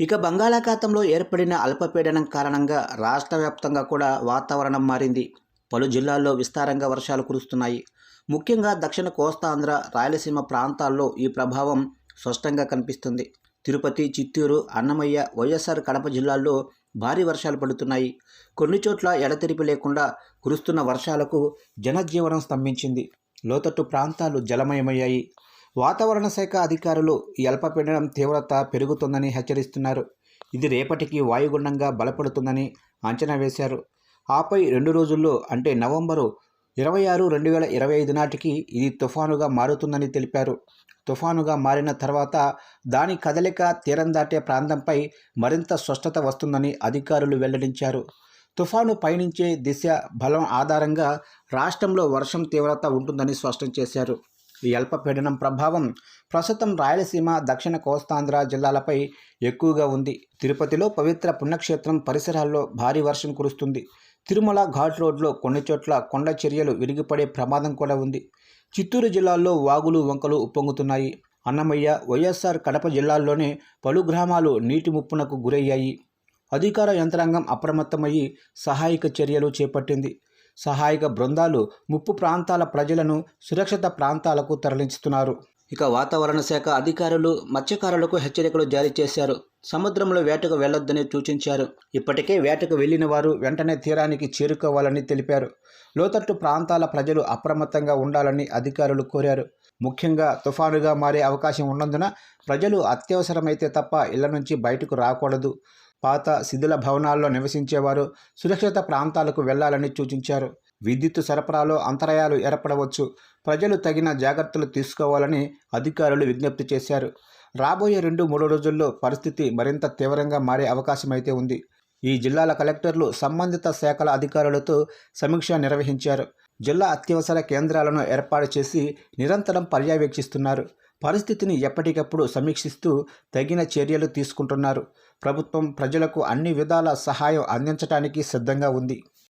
ఇక బంగాళాఖాతంలో ఏర్పడిన అల్పపీడనం కారణంగా రాష్ట్ర వ్యాప్తంగా కూడా వాతావరణం మారింది. పలు జిల్లాల్లో విస్తారంగా వర్షాలు కురుస్తున్నాయి. ముఖ్యంగా దక్షిణ కోస్తాంధ్ర రాయలసీమ ప్రాంతాల్లో ఈ ప్రభావం స్పష్టంగా కనిపిస్తుంది. తిరుపతి చిత్తూరు అన్నమయ్య వైఎస్ఆర్ కడప జిల్లాల్లో భారీ వర్షాలు పడుతున్నాయి. కొన్ని చోట్ల ఎడతెరిపి లేకుండా కురుస్తున్న వర్షాలకు జనజీవనం స్తంభించింది. లోతట్టు ప్రాంతాలు జలమయమయ్యాయి. వాతావరణ శాఖ అధికారులు ఈ అల్పపీడనం తీవ్రత పెరుగుతుందని హెచ్చరిస్తున్నారు. ఇది రేపటికి వాయుగుండంగా బలపడుతుందని అంచనా వేశారు. ఆపై రెండు రోజుల్లో అంటే నవంబరు ఇరవై ఆరు రెండు వేల ఇరవై ఐదు నాటికి ఇది తుఫానుగా మారుతుందని తెలిపారు. తుఫానుగా మారిన తర్వాత దాని కదలిక తీరం దాటే ప్రాంతంపై మరింత స్పష్టత వస్తుందని అధికారులు వెల్లడించారు. తుఫాను పయనించే దిశ బలం ఆధారంగా రాష్ట్రంలో వర్షం తీవ్రత ఉంటుందని స్పష్టం చేశారు. ఈ అల్పపీడనం ప్రభావం ప్రస్తుతం రాయలసీమ దక్షిణ కోస్తాంధ్ర జిల్లాలపై ఎక్కువగా ఉంది. తిరుపతిలో పవిత్ర పుణ్యక్షేత్రం పరిసరాల్లో భారీ వర్షం కురుస్తుంది. తిరుమల ఘాట్ రోడ్లో కొన్ని చోట్ల కొండ చర్యలు విరిగిపడే ప్రమాదం కూడా ఉంది. చిత్తూరు జిల్లాల్లో వాగులు వంకలు ఉప్పొంగుతున్నాయి. అన్నమయ్య వైఎస్ఆర్ కడప జిల్లాల్లోనే పలు గ్రామాలు నీటి ముప్పునకు గురయ్యాయి. అధికార యంత్రాంగం అప్రమత్తమయ్యి సహాయక చర్యలు చేపట్టింది. సహాయక బృందాలు ముప్పు ప్రాంతాల ప్రజలను సురక్షిత ప్రాంతాలకు తరలించుతున్నారు. ఇక వాతావరణ శాఖ అధికారులు మత్స్యకారులకు హెచ్చరికలు జారీ చేశారు. సముద్రంలో వేటకు వెళ్ళొద్దని సూచించారు. ఇప్పటికే వేటకు వెళ్ళిన వారు వెంటనే తీరానికి చేరుకోవాలని తెలిపారు. లోతట్టు ప్రాంతాల ప్రజలు అప్రమత్తంగా ఉండాలని అధికారులు కోరారు. ముఖ్యంగా తుఫానుగా మారే అవకాశం ఉన్నందున ప్రజలు అత్యవసరమైతే తప్ప ఇళ్ళ నుంచి బయటకు రాకూడదు. పాత శిథిల భవనాల్లో నివసించేవారు సురక్షిత ప్రాంతాలకు వెళ్ళాలని సూచించారు. విద్యుత్ సరఫరాలో అంతరాయాలు ఏర్పడవచ్చు. ప్రజలు తగిన జాగ్రత్తలు తీసుకోవాలని అధికారులు విజ్ఞప్తి చేశారు. రాబోయే రెండు మూడు రోజుల్లో పరిస్థితి మరింత తీవ్రంగా మారే అవకాశమైతే ఉంది. ఈ జిల్లాల కలెక్టర్లు సంబంధిత శాఖల అధికారులతో సమీక్ష నిర్వహించారు. జిల్లా అత్యవసర కేంద్రాలను ఏర్పాటు చేసి నిరంతరం పర్యవేక్షిస్తున్నారు. పరిస్థితిని ఎప్పటికప్పుడు సమీక్షిస్తూ తగిన చర్యలు తీసుకుంటున్నారు. ప్రభుత్వం ప్రజలకు అన్ని విధాల సహాయం అందించడానికి సిద్ధంగా ఉంది.